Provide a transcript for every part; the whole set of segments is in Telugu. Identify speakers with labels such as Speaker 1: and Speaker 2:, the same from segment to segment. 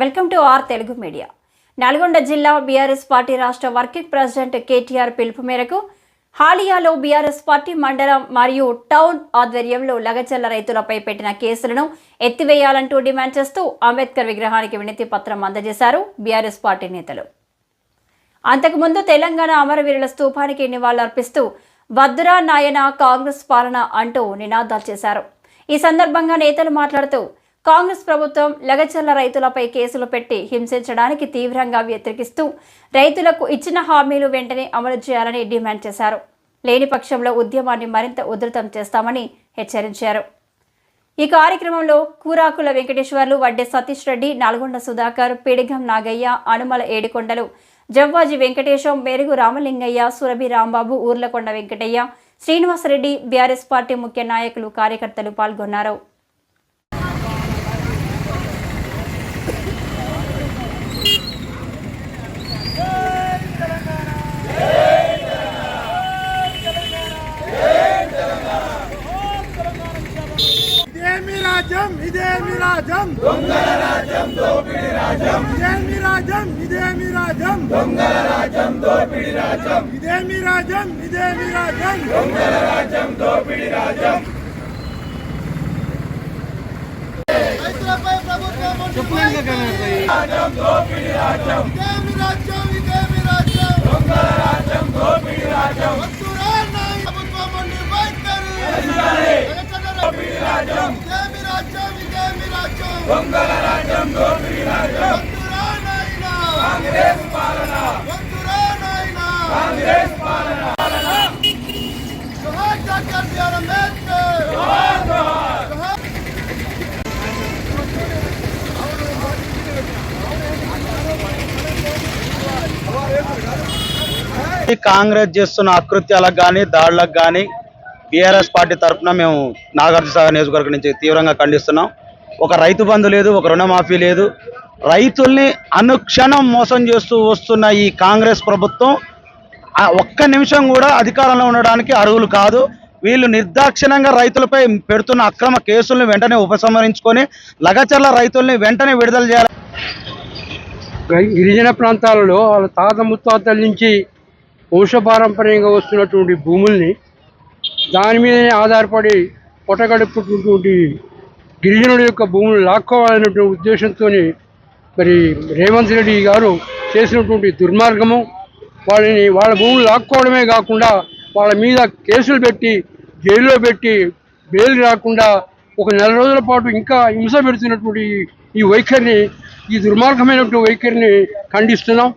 Speaker 1: Welcome to our Telugu media. Nalgonda జిల్లా బీఆర్ఎస్ పార్టీ రాష్ట్ర వర్కింగ్ ప్రెసిడెంట్ కేటీఆర్ పిలుపు మేరకు హాలియాలో బీఆర్ఎస్ పార్టీ మండలం మరియు టౌన్ ఆధ్వర్యంలో లగచల్ల రైతులపై పెట్టిన కేసులను ఎత్తివేయాలంటూ డిమాండ్ చేస్తూ అంబేద్కర్ విగ్రహానికి వినతి పత్రం అందజేశారు బీఆర్ఎస్ పార్టీ నేతలు. అంతకుముందు తెలంగాణ అమరవీరుల స్తూపానికి నివాళులర్పిస్తూ వద్దురా నాయన కాంగ్రెస్ పాలన అంటూ నినాదాలు చేశారు. ఈ సందర్భంగా నేతలు మాట్లాడుతూ కాంగ్రెస్ ప్రభుత్వం లగచర్ల రైతులపై కేసులు పెట్టి హింసించడానికి తీవ్రంగా వ్యతిరేకిస్తూ రైతులకు ఇచ్చిన హామీలు వెంటనే అమలు చేయాలని డిమాండ్ చేశారు. లేని పక్షంలో ఉద్యమాన్ని మరింత ఉధృతం చేస్తామని హెచ్చరించారు. ఈ కార్యక్రమంలో కూరాకుల వెంకటేశ్వర్లు వడ్డే సతీష్ రెడ్డి నల్గొండ సుధాకర్ పిడిగం నాగయ్య అనుమల ఏడికొండలు జవ్వాజి వెంకటేశం మెరుగు రామలింగయ్య సురభి రాంబాబు ఊర్లకొండ వెంకటయ్య శ్రీనివాసరెడ్డి బీఆర్ఎస్ పార్టీ ముఖ్య నాయకులు కార్యకర్తలు పాల్గొన్నారు
Speaker 2: ఇదేమి రాజ్యం ఇదేమి రాజ్యం దొంగల రాజ్యం దోపిడి రాజ్యం. ఇదేమి రాజ్యం? ఇదేమి రాజ్యం? దొంగల రాజ్యం దోపిడి రాజ్యం. ఇదేమి రాజ్యం? ఇదేమి రాజ్యం? దొంగల రాజ్యం దోపిడి రాజ్యం. రాజ్యం దోపిడి రాజ్యం. ఇదేమి రాజ్యం? ఇదేమి రాజ్యం? దొంగల రాజ్యం దోపిడి రాజ్యం. ప్రభుత్వం రాజ్యం. ఇదేమి రాజ్యం? దొంగల రాజ్యం దోపిడి రాజ్యం కాంగ్రెస్ పాలన కాంగ్రెస్ పాలన డాక్టర్ బిఆర్ అంబేద్కర్
Speaker 3: కాంగ్రెస్ చేస్తున్న అకృత్యాలకు కానీ దాడులకు కానీ బీఆర్ఎస్ పార్టీ తరఫున మేము నాగార్జునసాగర్ నియోజకవర్గం నుంచి తీవ్రంగా ఖండిస్తున్నాం. ఒక రైతు బంధు లేదు ఒక రుణమాఫీ లేదు. రైతుల్ని అనుక్షణం మోసం చేస్తూ వస్తున్న ఈ కాంగ్రెస్ ప్రభుత్వం ఒక్క నిమిషం కూడా అధికారంలో ఉండడానికి అర్హులు కాదు. వీళ్ళు నిర్దాక్షిణ్యంగా రైతులపై పెడుతున్న అక్రమ కేసులను వెంటనే ఉపసంహరించుకొని లగచర్ల రైతుల్ని వెంటనే విడుదల చేయాలి.
Speaker 4: గిరిజన ప్రాంతాలలో వాళ్ళ తాత ముత్తాతల నుంచి వంశపారంపర్యంగా వస్తున్నటువంటి భూముల్ని దాని మీదనే ఆధారపడి పొట్టగడుపుతున్నటువంటి గిరిజనుల యొక్క భూములు లాక్కోవాలనేటువంటి ఉద్దేశంతో మరి రేవంత్ రెడ్డి గారు చేసినటువంటి దుర్మార్గము వాళ్ళని వాళ్ళ భూములు లాక్కోవడమే కాకుండా వాళ్ళ మీద కేసులు పెట్టి జైల్లో పెట్టి బెయిల్ రాకుండా ఒక నెల రోజుల పాటు ఇంకా హింస పెడుతున్నటువంటి ఈ- వైఖరిని ఈ దుర్మార్గమైనటువంటి వైఖరిని ఖండిస్తున్నాం.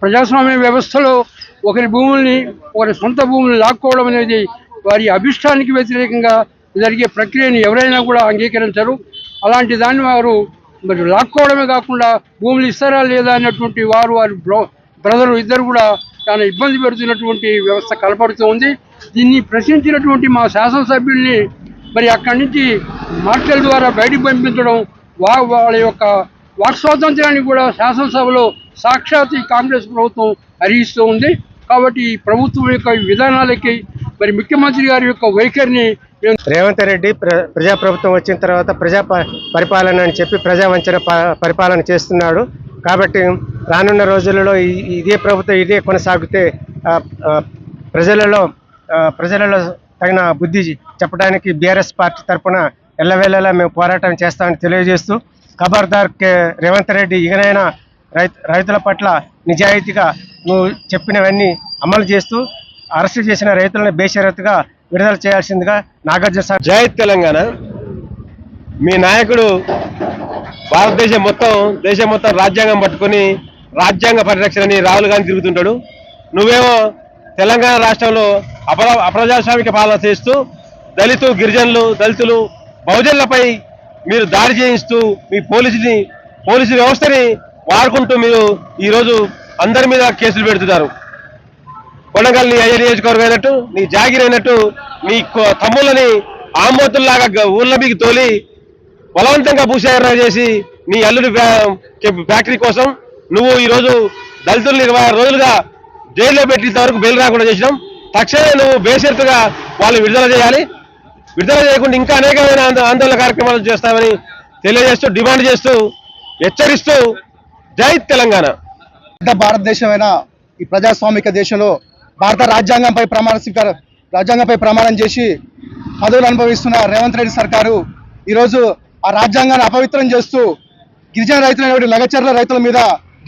Speaker 4: ప్రజాస్వామ్య వ్యవస్థలో ఒకరి భూముల్ని ఒకరి సొంత భూముల్ని లాక్కోవడం అనేది వారి అభిష్టానికి వ్యతిరేకంగా జరిగే ప్రక్రియను ఎవరైనా కూడా అంగీకరించరు. అలాంటి దాన్ని వారు మరి లాక్కోవడమే కాకుండా భూములు ఇస్తారా లేదా అన్నటువంటి వారు వారి బ్రదరు ఇద్దరు కూడా చాలా ఇబ్బంది పెడుతున్నటువంటి వ్యవస్థ కనపడుతూ ఉంది. దీన్ని ప్రశ్నించినటువంటి మా శాసనసభ్యుల్ని మరి అక్కడి నుంచి మాటల ద్వారా బయటకు పంపించడం వా వాళ్ళ యొక్క వాక్ స్వాతంత్రాన్ని కూడా శాసనసభలో సాక్షాత్ కాంగ్రెస్ ప్రభుత్వం హరిస్తూ ఉంది. కాబట్టి ఈ ప్రభుత్వం యొక్క విధానాలకి మరి ముఖ్యమంత్రి గారి యొక్క వైఖరిని
Speaker 5: రేవంత్ రెడ్డి ప్ర ప్రజాప్రభుత్వం వచ్చిన తర్వాత ప్రజా ప- పరిపాలన అని చెప్పి ప్రజావంచన ప- పరిపాలన చేస్తున్నాడు. కాబట్టి రానున్న రోజులలో ఇదే ప్రభుత్వం ఇదే కొనసాగితే ప్రజలలో ప్రజలలో తగిన బుద్ధి చెప్పడానికి బీఆర్ఎస్ పార్టీ తరఫున ఎల్లవేళలా మేము పోరాటం చేస్తామని తెలియజేస్తూ ఖబర్దార్ కే రేవంత్ రెడ్డి ఇకనైనా రైతుల పట్ల నిజాయితీగా నువ్వు చెప్పినవన్నీ అమలు చేస్తూ అరెస్టు చేసిన రైతులను బేషరత్గా విడుదల చేయాల్సిందిగా నాగార్జున సార్
Speaker 6: జై తెలంగాణ. మీ నాయకుడు భారతదేశం మొత్తం దేశం మొత్తం రాజ్యాంగం పట్టుకొని రాజ్యాంగ పరిరక్షణని రాహుల్ గాంధీ తిరుగుతుంటాడు. నువ్వేమో తెలంగాణ రాష్ట్రంలో అప్ర అప్రజాస్వామిక పాలన చేస్తూ దళితు గిరిజనులు దళితులు బహుజనులపై మీరు దాడి చేయిస్తూ మీ పోలీసుని పోలీసు వ్యవస్థని వాడుకుంటూ మీరు ఈరోజు అందరి మీద కేసులు పెడుతున్నారు. కొండగల్ నీ అయ్య నియోజకవర్గం అయినట్టు నీ జాగిర్ అయినట్టు నీ తమ్ముళ్ళని ఆమోతుల్లాగా ఊళ్ళ మీకు తోలి బలవంతంగా భూసేకరణ చేసి నీ అల్లుడి ఫ్యాక్టరీ కోసం నువ్వు ఈరోజు దళితుల్ని ఇరవై రోజులుగా జైల్లో పెట్టేంత వరకు బెయిల్ రాకుండా చేసినాం. తక్షణమే నువ్వు బేషరతుగా వాళ్ళు విడుదల చేయాలి. విడుదల చేయకుండా ఇంకా అనేకమైన ఆందోళన కార్యక్రమాలు చేస్తామని తెలియజేస్తూ డిమాండ్ చేస్తూ హెచ్చరిస్తూ జై తెలంగాణ.
Speaker 7: పెద్ద భారతదేశమైన ఈ ప్రజాస్వామిక దేశంలో భారత రాజ్యాంగంపై ప్రమాణ స్వీకారం రాజ్యాంగంపై ప్రమాణం చేసి పదవులు అనుభవిస్తున్న రేవంత్ రెడ్డి సర్కారు ఈరోజు ఆ రాజ్యాంగాన్ని అపవిత్రం చేస్తూ గిరిజన రైతులైనటువంటి లగచర్ల రైతుల మీద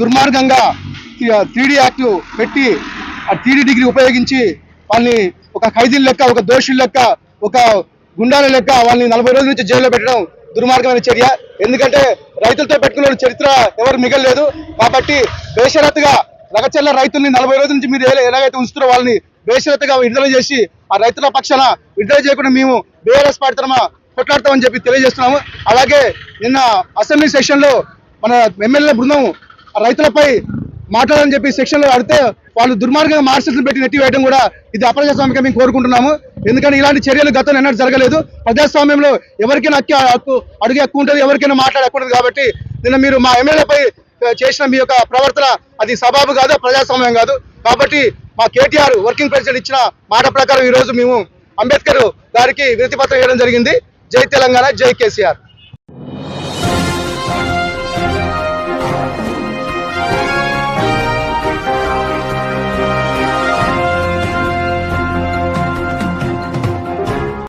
Speaker 7: దుర్మార్గంగా త్రీడీ యాక్ట్ పెట్టి ఆ త్రీడీ డిగ్రీ ఉపయోగించి వాళ్ళని ఒక ఖైదీల లెక్క ఒక దోషుల లెక్క ఒక గుండాల లెక్క వాళ్ళని నలభై రోజుల నుంచి జైల్లో పెట్టడం దుర్మార్గమైన చర్య. ఎందుకంటే రైతులతో పెట్టుకున్న చరిత్ర ఎవరు మిగలలేదు. కాబట్టి బేషరత్గా లగచర్ల రైతుల్ని నలభై రోజుల నుంచి మీరు ఎలాగైతే ఉంచుతారో వాళ్ళని బేషరతుగా విడుదల చేసి ఆ రైతుల పక్షాన విడుదల చేయకుండా మేము బీఆర్ఎస్ పార్టీ తరఫున కొట్లాడతామని చెప్పి తెలియజేస్తున్నాము. అలాగే నిన్న అసెంబ్లీ సెషన్లో మన ఎమ్మెల్యే బృందం ఆ రైతులపై మాట్లాడాలని చెప్పి సెక్షన్లో వాళ్ళు దుర్మార్గంగా మార్క్సిస్టులు పెట్టి నెట్టివేయడం కూడా ఇది అప్రజాస్వామిక మేము కోరుకుంటున్నాము. ఎందుకంటే ఇలాంటి చర్యలు గతంలో ఎన్నడూ జరగలేదు. ప్రజాస్వామ్యంలో ఎవరికైనా హక్కు హక్కు హక్కు ఉంటుంది ఎవరికైనా మాట్లాడే హక్కు ఉంటుంది కాబట్టి నిన్న మీరు మా ఎమ్మెల్యేపై చేసిన మీ యొక్క ప్రవర్తన అది సబాబు కాదు ప్రజాస్వామ్యం కాదు. కాబట్టి మా కేటీఆర్ వర్కింగ్ ప్రెసిడెంట్ ఇచ్చిన మాట ప్రకారం ఈ రోజు మేము అంబేద్కర్ గారికి వినతి పత్రం ఇవ్వడం జరిగింది. జై తెలంగాణ జై కేసీఆర్.